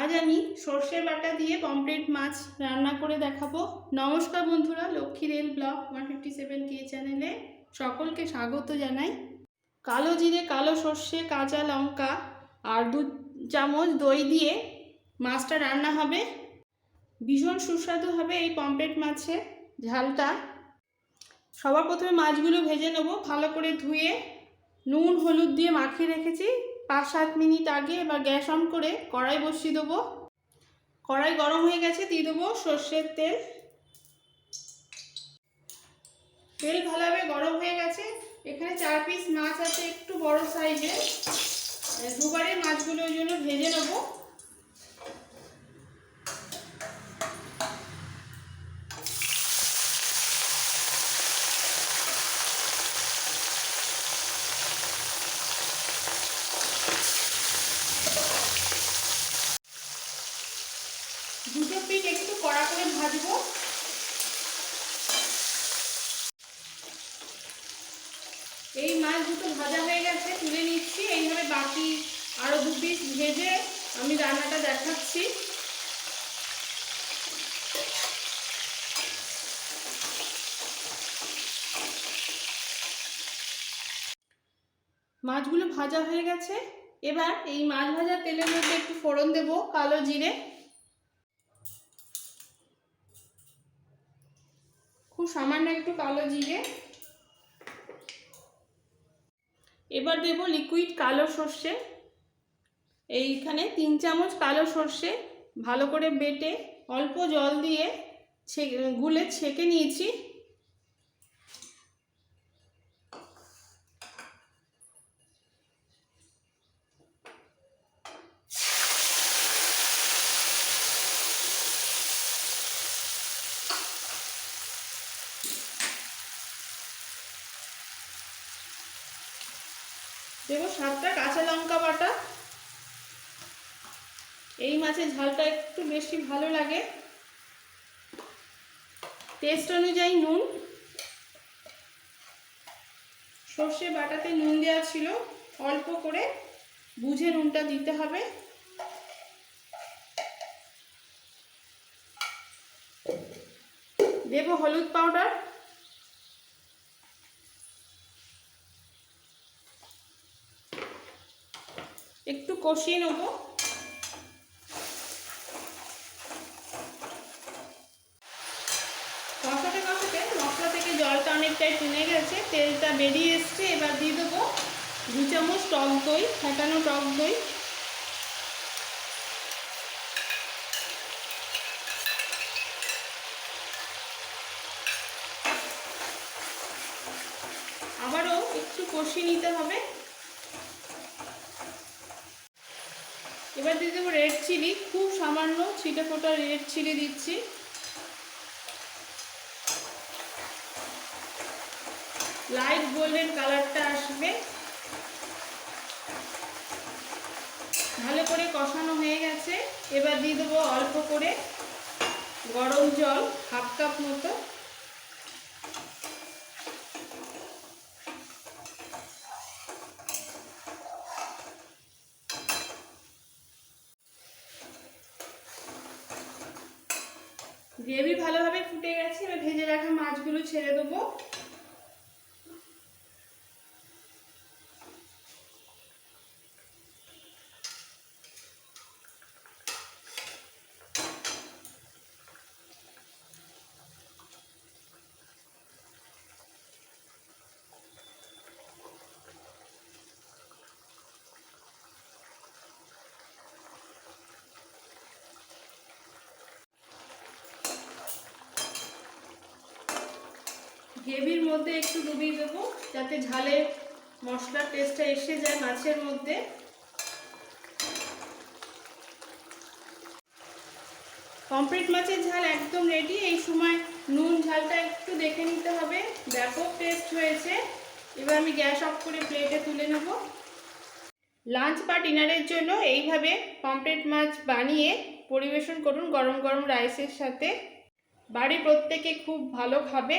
আজ আমি সর্ষে বাটা দিয়ে পমপ্লেট মাছ রান্না করে দেখাবো। নমস্কার বন্ধুরা, Lakshmi rail blog, one fifty seven কে চ্যানেলে সকলকে স্বাগত জানাই। কালো জিরে, কালো সর্ষে, কাঁচা লঙ্কা আর দু চামচ দই দিয়ে মাছটা রান্না হবে। ভীষণ সুস্বাদু হবে এই পমপ্লেট মাছের ঝালটা। সবার প্রথমে মাছগুলো ভেজে নেব, ভালো করে ধুয়ে নুন, হলুদ দিয়ে মাখিয়ে রেখেছি। পাঁচ সাত মিনিট আগে এবার গ্যাস অন করে কড়াই বসিয়ে দেবো। কড়াই গরম হয়ে গেছে, দিয়ে দেবো সর্ষের তেল। তেল ভালোভাবে গরম হয়ে গেছে। এখানে চার পিস মাছ আছে একটু বড় সাইজের দুবারে মাছগুলো ওই জন্য ভেজে নেব দুটো পিস একটু কড়া করে ভাজবো। এই মাছ দুটো ভাজা হয়ে গেছে, তুলে নিচ্ছি। এইভাবে বাকি আরও দু পিস ভেজে আমি রান্নাটা দেখাচ্ছি। মাছগুলো ভাজা হয়ে গেছে। এবার এই মাছ ভাজা তেলের মধ্যে একটু ফোড়ন দেবো, কালো জিরে। খুব সামান্য একটু কালো জিরে। এবার দেব লিকুইড কালো সর্ষে। এইখানে তিন চামচ কালো সর্ষে ভালো করে বেটে অল্প জল দিয়ে গুলে ছেঁকে নিয়েছি। দেবো সাতটা কাঁচা লঙ্কা বাটা। এই মাছের ঝালটা একটু বেশি ভালো লাগে। টেস্ট অনুযায়ী নুন। সর্ষে বাটাতে নুন দেওয়া ছিল, অল্প করে। বুঝে নুনটা দিতে হবে। দেব হলুদ পাউডার। একটু কষিয়ে নেব। কষাতে কষাতে মশলা থেকে জলটা অনেকটাই টেনে গেছে, তেলটা বেরিয়ে এসছে, এবার দিয়ে দেবো দু চামচ টক দই, ফেটানো টক দই। আবারও একটু কষিয়ে নিতে হবে। এবার দিয়ে দেবো রেড চিলি খুব সামান্য ছিটে ফোটা রেড চিলি দিচ্ছি। লাইট গোল্ডেন কালারটা আসবে। ভালো করে কষানো হয়ে গেছে। এবার দিয়ে দেবো অল্প করে গরম জল, হাফ কাপ মতো। গ্রেভি ভালোভাবে ফুটে গেছে এবার ভেজে রাখা মাছগুলো ছেড়ে দেবো। গ্রেভির মধ্যে একটু ডুবিয়ে দেবো, যাতে ঝালের মশলার টেস্টটা এসে যায় মাছের মধ্যে। কমপ্লিট মাছের ঝাল একদম রেডি এই সময় নুন ঝালটা একটু দেখে নিতে হবে। ব্যাপক টেস্ট হয়েছে। এবার আমি গ্যাস অফ করে প্লেটে তুলে নেব। লাঞ্চ বা ডিনারের জন্য এইভাবে পমপ্লেট মাছ বানিয়ে পরিবেশন করুন গরম গরম রাইসের সাথে। বাড়ির প্রত্যেকে খুব ভালো খাবে।